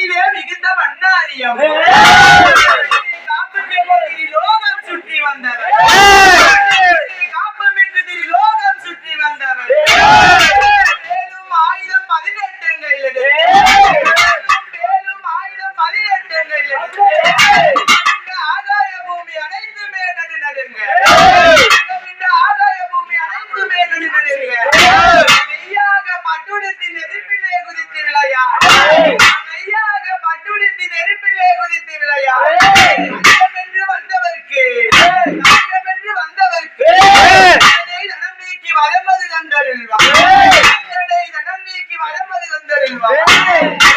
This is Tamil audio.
காட்டிலே மிகுந்த வண்ணாரியம் காப்பமிட்டு லோகம் சுற்றி வந்தவர் காப்பமிட்டு லோகம் சுற்றி வந்தவர் மேலும் ஆயுதம் பதினெட்டுங்கள் மேலும் ஆயுதம் பதினெட்டுங்கள் Hey!